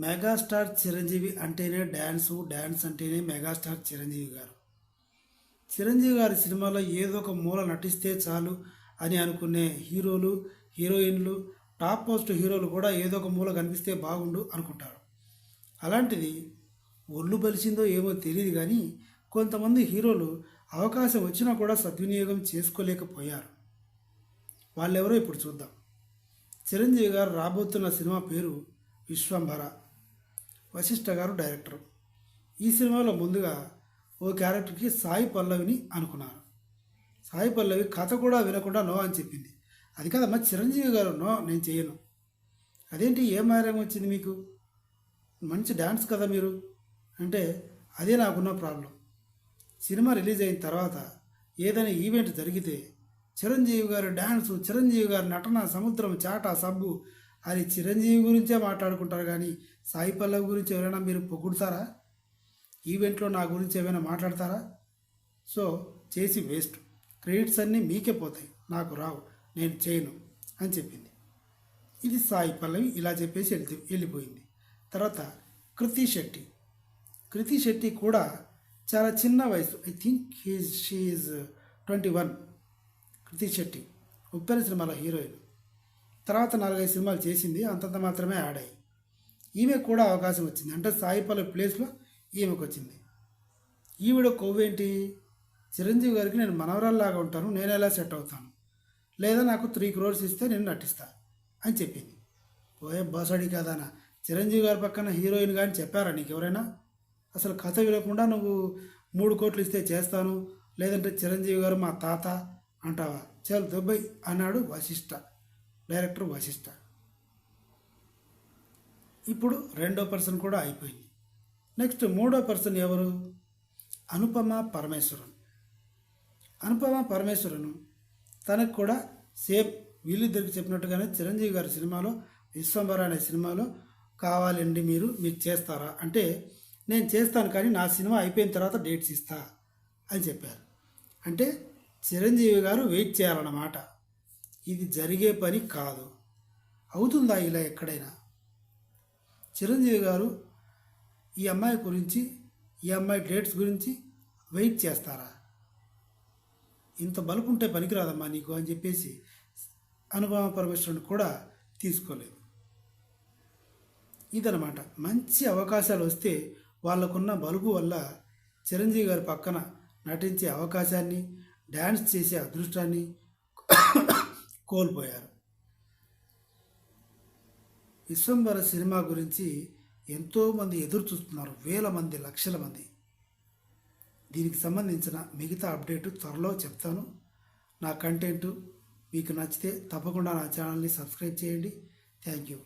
Megastar Chiranjeevi అంటేనే dance dance అంటేనే megastar Chiranjeevi garu. Chiranjeevi గారి సినిమాలో ఏదో ఒక మూల నటిస్తే చాలు అని అనుకునే హీరోలు హీరోయిన్లు టాప్ పోస్ట్ హీరోలు కూడా ఏదో ఒక మూల కనిపిస్తే బాగుండు అనుకుంటారు. అలాంటిది ఒళ్ళు బలిసిందో ఏమో తెలియదు కానీ కొంతమంది హీరోలు అవకాశం వచ్చినా కూడా సద్వినియోగం చేసుకోలేకపోయారు. వాళ్ళెవరో ఇప్పుడు చూద్దాం. చిరంజీవి గారు రాబోతున్న సినిమా పేరు విశ్వంభర. వశిష్ఠ గారు డైరెక్టర్. ఈ సినిమాలో ముందుగా ఓ క్యారెక్టర్కి సాయి పల్లవిని అనుకున్నారు. సాయి పల్లవి కథ కూడా వినకుండా నో అని చెప్పింది. అది కాదమ్మా చిరంజీవి గారు నో నేను చేయను. అదేంటి ఏ ఆరోగ్యం వచ్చింది మీకు? మంచి డ్యాన్స్ కదా మీరు? అంటే అదే నాకున్న ప్రాబ్లం. సినిమా రిలీజ్ అయిన తర్వాత ఏదైనా ఈవెంట్ జరిగితే చిరంజీవి గారు డ్యాన్సు చిరంజీవి గారి నటన సముద్రం చాట సబ్బు అది చిరంజీవి గురించే మాట్లాడుకుంటారు కానీ సాయి పల్లవి గురించి ఎవరైనా మీరు పొగుడుతారా? ఈవెంట్లో నా గురించి ఏమైనా మాట్లాడతారా? సో చేసి వేస్ట్. క్రెడిట్స్ అన్నీ మీకే పోతాయి. నాకు రావు. నేను చేయను అని చెప్పింది. ఇది సాయి పల్లవి ఇలా చెప్పేసి వెళ్తూ వెళ్ళిపోయింది. తర్వాత కృతి శెట్టి. కృతి శెట్టి కూడా చాలా చిన్న వయసు. I think he's she twenty one Krithi Shetty. Uppena సినిమాలో హీరోయిన్. తర్వాత నాలుగైదు సినిమాలు చేసింది అంతంత మాత్రమే ఆడాయి ఈమె కూడా అవకాశం వచ్చింది. అంటే సాయి పల్లవి ప్లేస్లో ఈమెకు వచ్చింది. ఈవిడ కొవ్వేంటి చిరంజీవి గారికి నేను మనవరాల్లాగా ఉంటాను నేను ఎలా సెట్ అవుతాను? లేదా నాకు త్రీ క్రోర్స్ ఇస్తే నేను నటిస్తా అని చెప్పింది. పోయే బసడి కదానా చిరంజీవి గారి పక్కన హీరోయిన్ కానీ చెప్పారా నీకు ఎవరైనా? అసలు కథ వినకుండా నువ్వు మూడు కోట్లు ఇస్తే చేస్తాను లేదంటే చిరంజీవి గారు మా తాత అంటావా? చల్ దుబాయ్ అన్నాడు వశిష్ఠ డైరెక్టర్ వశిష్ఠ ఇప్పుడు రెండో పర్సన్ కూడా అయిపోయింది. నెక్స్ట్ మూడో పర్సన్ ఎవరు? అనుపమ పరమేశ్వరన్. అనుపమ పరమేశ్వరన్ తనకు కూడా సేమ్ వీళ్ళిద్దరికి చెప్పినట్టుగానే చిరంజీవి గారి సినిమాలో విశ్వంబర అనే సినిమాలో కావాలండి మీరు మీకు చేస్తారా? అంటే నేను చేస్తాను కానీ నా సినిమా అయిపోయిన తర్వాత డేట్స్ ఇస్తా అని చెప్పారు. అంటే చిరంజీవి గారు వెయిట్ చేయాలన్నమాట. ఇది జరిగే పని కాదు. అవుతుందా ఇలా ఎక్కడైనా? చిరంజీవి గారు ఈ అమ్మాయి గురించి ఈ అమ్మాయి డేట్స్ గురించి వెయిట్ చేస్తారా? ఇంత బలుపు ఉంటే పనికిరాదమ్మా నీకు అని చెప్పేసి అనుభవ పరమేశ్వరుని కూడా తీసుకోలేదు. ఇదనమాట మంచి అవకాశాలు వస్తే వాళ్ళకున్న బలుపు వల్ల చిరంజీవి గారి పక్కన నటించే అవకాశాన్ని డ్యాన్స్ చేసే అదృష్టాన్ని కోల్పోయారు. విశ్వంబర సినిమా గురించి ఎంతోమంది ఎదురు చూస్తున్నారు. వేల మంది లక్షల మంది. దీనికి సంబంధించిన మిగతా అప్డేట్ త్వరలో చెప్తాను. నా కంటెంట్ మీకు నచ్చితే తప్పకుండా నా ఛానల్ని సబ్స్క్రైబ్ చేయండి. Thank you.